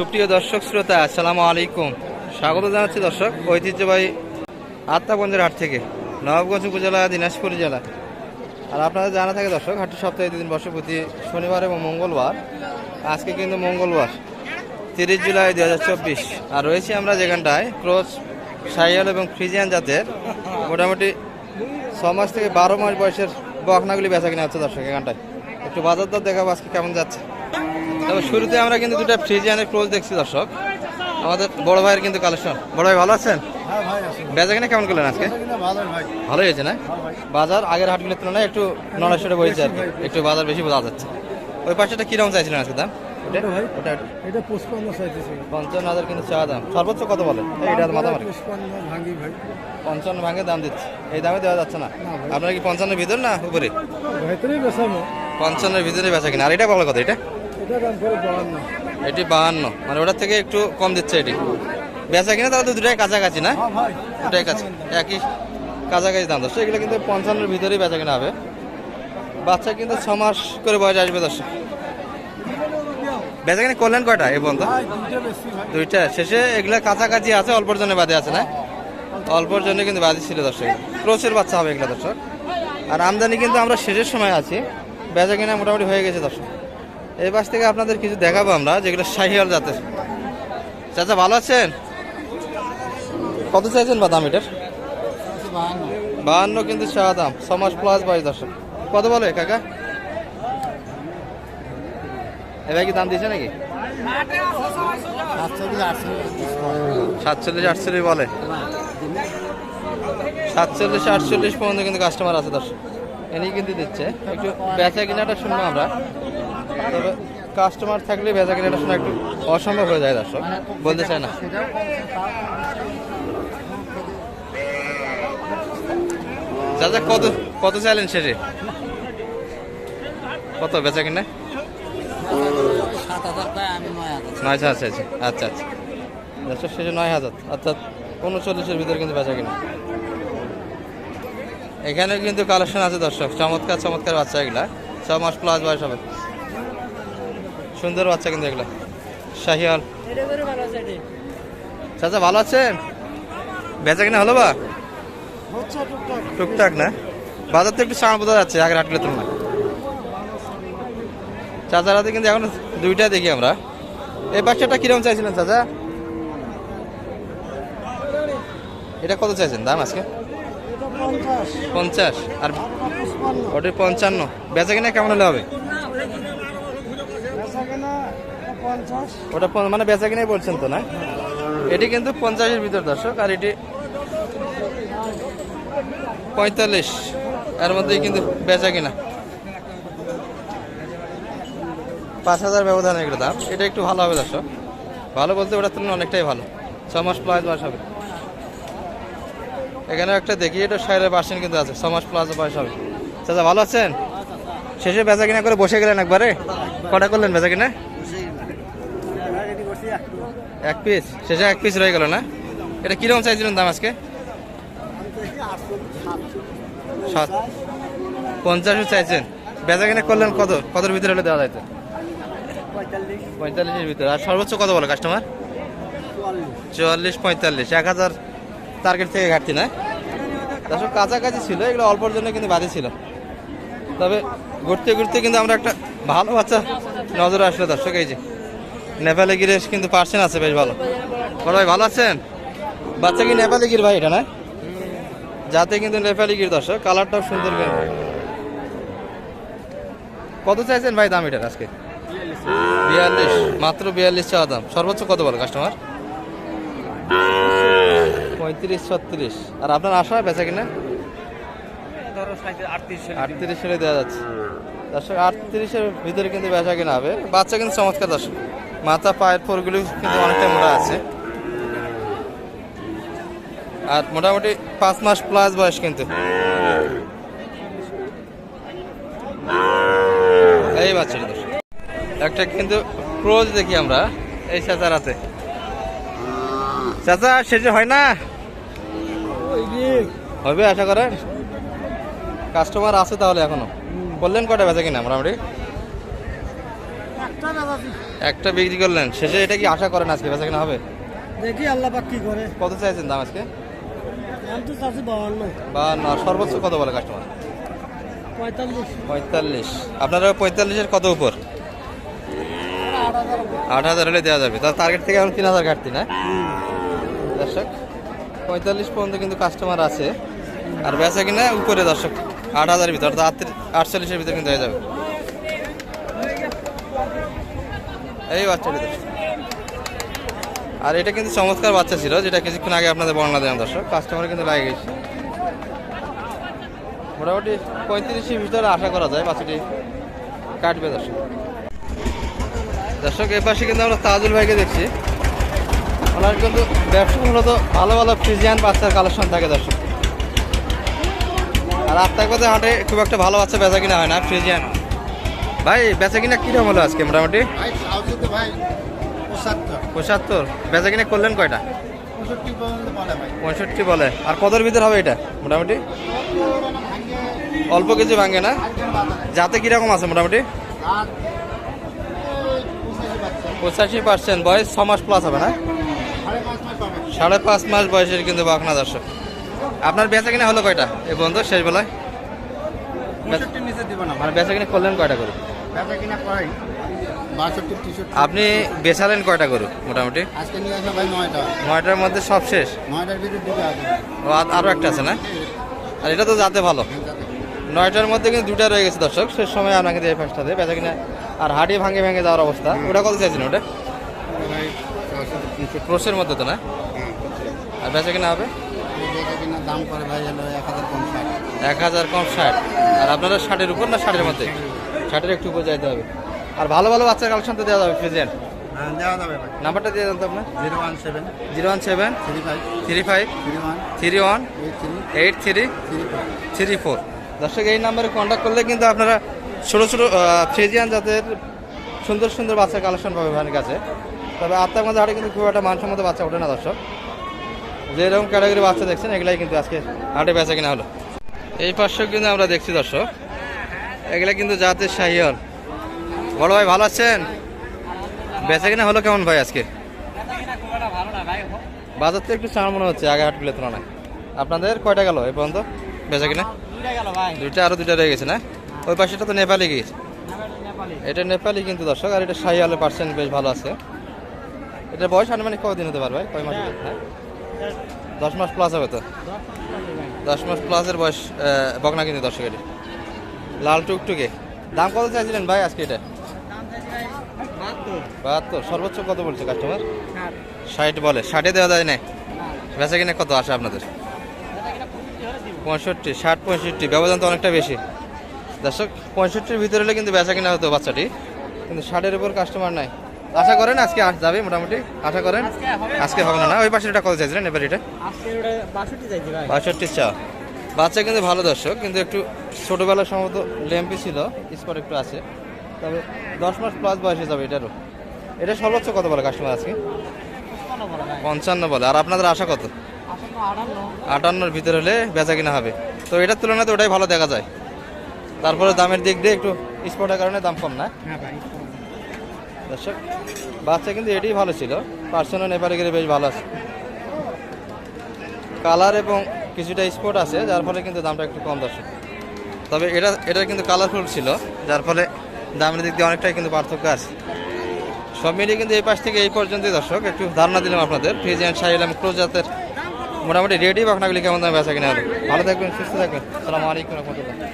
সুপ্রিয় দর্শক শ্রোতা, আসসালামু আলাইকুম। স্বাগত জানাচ্ছি দর্শক, ঐতিহ্যবাহী আত্মাগঞ্জের হাট থেকে, নবাবগঞ্জ উপজেলা, দিনাজপুর জেলা। আর আপনাদের জানা থাকে দর্শক, হাটটি সপ্তাহে দুদিন বসে, প্রতি শনিবার এবং মঙ্গলবার, আজকে কিন্তু মঙ্গলবার, তিরিশ জুলাই দু হাজার চব্বিশ। আর রয়েছি আমরা যেখানটায়, ক্রোচ, সাইয়াল এবং ফ্রিজিয়ান জাতের, মোটামুটি ছ মাস থেকে বারো মাস বয়সের বকনাগুলি বেচা কিনা হচ্ছে দর্শক এখানটায়। একটু বাজার দর দেখাবো আজকে কেমন যাচ্ছে। তবে শুরুতে আমরা কিন্তু দুটো ফ্রিজিয়ানের ক্রোচ দেখছি দর্শক। আমাদের বড় ভাইয়ের কিন্তু কালেকশন বড় ভাই ভালো আছেন? হ্যাঁ বেচা কিনা কেমন করলেন আজকে? ভালোই হয়েছে না? বাজার আগের হাটগুলোর তুলনায় একটু নড়াচড়ে বইছে আর কি। একটু বাজার বেশি বোঝা যাচ্ছে। ওই পাশেটা কীরকম চাইছিলেন আজকে দাম? পঞ্চান্ন হাজার কিন্তু চা দাম। সর্বোচ্চ কত পঞ্চান্ন ভাঙে দাম দিচ্ছে। এই দামে দেওয়া যাচ্ছে না? আপনার কি পঞ্চান্নের ভিতর না উপরে? পঞ্চান্নের ভিতরে বেচা কিনা। আর এটা বলা কথা এটা? এটা বাহান্ন। মানে ওটার থেকে একটু কম দিচ্ছে এটি। বেচা কিনা তাহলে তো দুটাই কাছাকাছি না? হ্যাঁ দুটাই কাছে। একই কাছাকাছি দাম দর্শক। এগুলো কিন্তু পঞ্চান্নের ভিতরেই বেচা কিনা হবে। বাচ্চা কিন্তু ছ মাস করে বয়স আসবে দর্শক। বেচা কিনা করলেন কয়টা এই পর্যন্ত? দুইটা শেষে এগুলো কাছাকাছি আছে অল্পর জন্য বাদে আছে না? অল্পর জন্য কিন্তু বাদে ছিল দর্শক। ক্রোচের বাচ্চা হবে এগুলো দর্শক। আর আমদানি কিন্তু আমরা শেষের সময় আছি। বেচা কিনা মোটামুটি হয়ে গেছে দর্শক। এই পাশ থেকে আপনাদের কিছু দেখাবো আমরা, যেগুলো শাহিয়াল জাতের। চাচা, ভালো আছেন? কত চাইছেন বা দাম এটার? বাহান্ন কিন্তু চা দাম, ছ মাস প্লাস বয়স দর্শক। কত বলে কাকা? এবার কি দাম দিয়েছে নাকি? সাতচল্লিশ, আটচল্লিশ বলে। সাতচল্লিশ, আটচল্লিশ পর্যন্ত কিন্তু কাস্টমার আছে দর্শক। এনেই কিন্তু দিচ্ছে। একটু বেচা কিনাটা শুনব আমরা। তবে কাস্টমার থাকলে বেচা কিনাটা শোনা একটু অসম্ভব হয়ে যায় দর্শক, বলতে চায় না। চাচা কত কত চাইলেন শেষে? কত বেচা কিনা? নয় হাজার আচ্ছা আচ্ছা। আচ্ছা দর্শক, শেষে নয় হাজার, অর্থাৎ উনচল্লিশের ভিতরে কিন্তু বেচা কিনা। এখানে কিন্তু কালেকশন আছে দর্শক, চমৎকার চমৎকার বাচ্চা এগুলা। ছ মাস প্লাস বয়স হবে। সুন্দর বাচ্চা কিন্তু এগুলা। শাহিয়াল চাচা ভালো আছেন? বেচা কিনা হলো বা? টুকটাক না? বাজার তো একটু সাড় বোঝা যাচ্ছে আগের হাটগুলোর তুলনায়। চাচার হাতে কিন্তু এখন দুইটা দেখি আমরা। এই বাচ্চাটা কীরকম চাইছিলেন চাচা? এটা কত চাইছেন? দাম আজকে? পঞ্চাশ। আর ওটা পঞ্চান্ন। বেচা কিনা কেমন হলে হবে বেচা কেনা এটা পঞ্চাশ ওটা মানে বেচা কিনাই বলছেন তো না? এটি কিন্তু পঞ্চাশের ভিতর দর্শক, আর এটি পঁয়তাল্লিশ। এর মধ্যেই কিন্তু বেচা কিনা। পাঁচ হাজার ব্যবধান এগুলো দাম। এটা একটু ভালো হবে দর্শক। ভালো বলতে ওটার তুলনায় অনেকটাই ভালো। ছ মাস প্লাস বয়স হবে। এখানে একটা দেখি, এটা সাইডের পার্সেন্ট কিন্তু আছে। ছ মাস প্লাস বয়স হবে। চাচা, ভালো আছেন? শেষে বেচা কিনা করে বসে গেলেন একবারে? কটা করলেন বেচা কিনা? এক পিস শেষে এক পিস রয়ে গেল না? এটা কীরকম চাইছিলেন দাম আজকে? সাত। পঞ্চাশও চাইছেন। বেচা কিনা করলেন কত? কতর ভিতরে হলে দেওয়া যাইত? পঁয়তাল্লিশের ভিতরে। আর সর্বোচ্চ কত বলো কাস্টমার চুয়াল্লিশ, পঁয়তাল্লিশ। এক হাজার টার্গেট থেকে ঘাটতি, না? দর্শক, কাছাকাছি ছিল। এগুলো অল্পর জন্য কিন্তু বাদে ছিল। তবে ঘুরতে ঘুরতে কিন্তু আমরা একটা ভালো বাচ্চা নজরে আসলো দর্শক, এই যে। নেপালে গিরে কিন্তু পার্সেন্ট আছে বেশ ভালো। বড় ভাই, ভালো আছেন? বাচ্চা কি নেপালি গির ভাই এটা, না? যাতে কিন্তু নেপালি গির দর্শক, কালারটাও সুন্দর কত চাইছেন ভাই দাম এটার আজকে? বিয়াল্লিশ, মাত্র বিয়াল্লিশ চাওয়া দাম। সর্বোচ্চ কত বলো কাস্টমার পঁয়ত্রিশ, ছত্রিশ। আর আপনার আশা বেচা কিনা? আটত্রিশ হলে দেওয়া যাচ্ছে। দর্শক আটত্রিশের ভিতরে কিন্তু বেচা কিনা হবে। বাচ্চা কিন্তু চমৎকার দর্শক। মাথা পায়ের ফোরগুলি কিন্তু অনেকটা মোটা আছে। আর মোটামুটি পাঁচ মাস প্লাস বয়স কিন্তু। এই বাচ্চাটা দর্শক একটা কিন্তু ক্রোজ দেখি আমরা এই চাচার হাতে চাচা শেষে হয় না? হবে আশা করেন? কাস্টমার আছে তাহলে এখনও? বললেন কটা বেচা কিনা মোটামুটি? একটা বিক্রি করলেন। শেষে এটা কি আশা করেন আজকে বেচা কিনা হবে? দেখি আল্লাহ পাক কি করে। কত চাইছেন দাম আজকে? আমি তো চাচ্ছি বাউান্ন বা না সর্বোচ্চ কত বলে কাস্টমার? পঁয়তাল্লিশ। পঁয়তাল্লিশ। আপনারা পঁয়তাল্লিশের কত উপর? আট হাজার আট হাজার হলে দেওয়া যাবে। তার টার্গেট থেকে এখন তিন হাজার কাটতি না? দর্শক পঁয়তাল্লিশ পর্যন্ত কিন্তু কাস্টমার আছে। আর বেচা কিনা উপরে দর্শক। আট হাজারের ভিতর আটত্রিশ, আটচল্লিশের ভিতরে কিন্তু হয়ে যাবে। এই বাচ্চাটি আর এটা কিন্তু চমৎকার বাচ্চা ছিল, যেটা কিছুক্ষণ আগে আপনাদের বর্ণনা দিলাম, দর্শক। কাস্টমার কিন্তু লাগে গেছে। মোটামুটি পঁয়ত্রিশের ভিতরে আশা করা যায় বাচ্চাটি কাটবে, দর্শক। দর্শক এর পাশে কিন্তু আমরা তাজুল ভাইকে দেখছি। ওনার কিন্তু ব্যবসা মূলত ভালো ভালো ফ্রিজিয়ান বাচ্চার কালেকশন থাকে, দর্শক। আর আপনার কথা হাটে খুব একটা ভালো বাচ্চা বেচা কিনা হয় না ফ্রিজিয়ান ভাই বেচা কিনা কীরকম হলো আজকে মোটামুটি? পঁচাত্তর। বেচা কিনা করলেন কয়টা? পঁয়ষট্টি বলে ভাই। পঁয়ষট্টি বলে। আর কতর ভিতর হবে এটা মোটামুটি? অল্প কিছু ভাঙে না? যাতে কীরকম আছে মোটামুটি? পঁচাশি পার্সেন্ট। বয়স ছ মাস প্লাস হবে না? সাড়ে পাঁচ মাস বয়সের কিন্তু বাকনা দর্শক। আপনার বেচা কিনা হলো কয়টা? এই পর্যন্ত শেষ বেলায়? মানে বেচা কিনা করলেন কয়টা করু ব্যবসা কিনা করাই। আপনি বেচালেন কয়টা করু মোটামুটি? আজকে নিয়ে আসা ভাই নয়টা। নয়টার মধ্যে সব শেষ? নয়টার ভিতরে দুটো আছে ও আর- আরও একটা আছে না? আর এটা তো যাতে ভালো। নয়টার মধ্যে কিন্তু দুটা রয়ে গেছে দর্শক। শেষ সময় আপনাকে দিয়ে ফার্স্টটা দিয়ে বেচা কিনা আর হাড়ি ভাঙে ভেঙে যাওয়ার অবস্থা। ওটা কত চাইছেন ওটা? ক্রোশের মধ্যে তো না? আর বেচা কিনা হবে? দাম করে ভাই হলো এক হাজার কম ষাট এক হাজার কম ষাট। আর আপনারা ষাটের উপর না ষাটের মধ্যে? ষাটের একটু উপর যাইতে হবে। আর ভালো ভালো বাচ্চার কালেকশন তো দেওয়া যাবে প্রেজেন্ট? হ্যাঁ নাম্বারটা দিয়ে দেন তো আপনার। Zero one seven. Zero one seven. Three five. Three five. Three one. Three one. Eight three. Three. Four. দর্শক এই নাম্বারে কন্ট্যাক্ট করলে কিন্তু আপনারা ছোটো ছোটো ফ্রিজিয়ান জাতের সুন্দর সুন্দর বাচ্চার কালেকশন পাবে ভাইয়ের কাছে। তবে আত্মার মধ্যে হাটে কিন্তু খুব একটা মানসম্মত বাচ্চা ওঠে না দর্শক। যেরকম ক্যাটাগরি বাচ্চা দেখছেন এগুলাই কিন্তু আজকে হাটে বেচা কিনা হলো। এই পাশে কিন্তু আমরা দেখছি দর্শক। এগুলা কিন্তু জাতের শাহিয়াল বড় ভাই ভালো আছেন? বেচা কিনা হলো কেমন ভাই আজকে? বাজার তো একটু চার মনে হচ্ছে আগে হাটগুলোর তুলনায়। আপনাদের কয়টা গেল এই পর্যন্ত বেচা কিনা? দুইটা আরও দুইটা রয়ে গেছে না? ওই পাশেটা তো নেপালি গিয়েছে এটা নেপালি কিন্তু দর্শক আর এটা শাহিয়ালের পার্সেন্ট বেশ ভালো আছে। এটা বয়স আনুমানিক কদিন হতে পারবে কয় মাস? পারে? দশ মাস প্লাস হবে তো। দশ মাস প্লাসের বয়স বকনা কিন্তু দর্শক এটি। লাল টুকটুকে। দাম কত চাইছিলেন ভাই আজকে এটা? বাহাত্তর। সর্বোচ্চ কত বলছে কাস্টমার ষাট বলে। ষাটে দেওয়া যায় না বেচা কিনে কত আসে আপনাদের? পঁয়ষট্টি, ষাট, পঁয়ষট্টি। ব্যবধান তো অনেকটা বেশি। দর্শক, পঁয়ষট্টির ভিতরে হলে কিন্তু বেচা কিনা হতো বাচ্চাটি। কিন্তু ষাটের উপর কাস্টমার নাই। আশা করেন আজকে আস যাবে মোটামুটি। আশা করেন। আজকে হবে না। না ওই পাশে এটা কত চাইছিলেন এবার এটা? বাষট্টি চা। বাচ্চা কিন্তু ভালো দর্শক কিন্তু একটু ছোটোবেলার সম্ভবত ল্যাম্পি ছিল স্পট একটু আছে। তবে দশ মাস প্লাস বয়সে যাবে এটারও। এটা সর্বোচ্চ কত বলে কাস্টমার আজকে? পঞ্চান্ন বলে আর আপনাদের আশা কত? আটান্নর ভিতরে হলে বেচা কিনা হবে। তো এটার তুলনায় তো ওটাই ভালো দেখা যায়। তারপরে দামের দিক দিয়ে একটু স্পটের কারণে দাম কম না? দর্শক, বাচ্চা কিন্তু এটাই ভালো ছিল। পার্সোনাল নেপালে গেলে বেশ ভালো আছে। কালার এবং কিছুটা স্পট আছে, যার ফলে কিন্তু দামটা একটু কম দর্শক। তবে এটা এটা কিন্তু কালারফুল ছিল, যার ফলে দামের দিক দিয়ে অনেকটাই কিন্তু পার্থক্য আছে। সব মিলিয়ে কিন্তু এই পাশ থেকে এই পর্যন্তই দর্শক, একটু ধারণা দিলাম আপনাদের। ফ্রিজিয়ান সাইলাম ক্রোজ জাতের মোটামুটি রেডি বাখনাগুলি কেমন দামে বেচা কিনা ভালো থাকবেন, সুস্থ থাকবেন। সালামু আলাইকুম রহমতুল্লাহ।